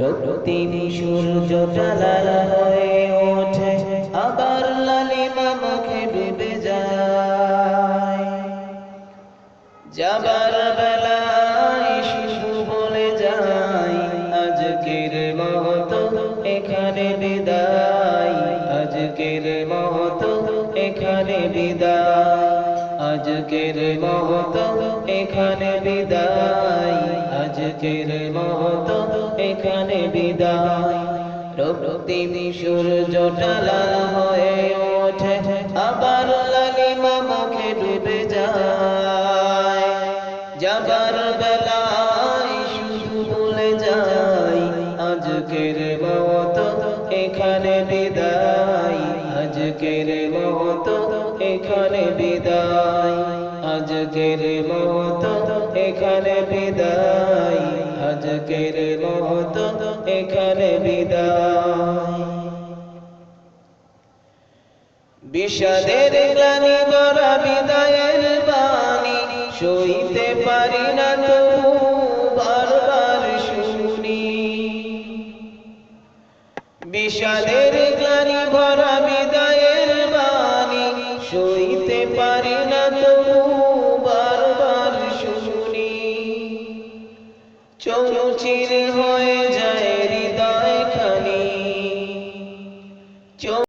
রক্তিম সূর্য টালাল হয়ে ওঠে, আবার লালিমা মুখে ডুবে যায়। যাবার বেলায় শুধু বলে যায়, আজকের মহত এখানে বিদায়, আজকের মহত এখানে বিদায়, আজকের মহত এখানে বিদায়। আজকের মহত এখানে বিদায়। রক্তিম সূর্য টালাল হয়ে ওঠে, আবার লালিমা মুখে ডুবে যায়। যাবার বেলায় শুধু বলে যায় আজকের মত এখানে বিদায়। আজকের মত এখানে বিদায়। আজকের মত এখানে বিদায়। আজকের মত এখানে বিদায়। বিষাদের গ্লানি বরা বিদায়ের বাণী, সইতে পারি না তো বারবার শুনি। বিষাদের গ্লানি ভরা বিদায়ের বাণী, সইতে পারি না তো চৌচির হয়ে যায় হৃদয়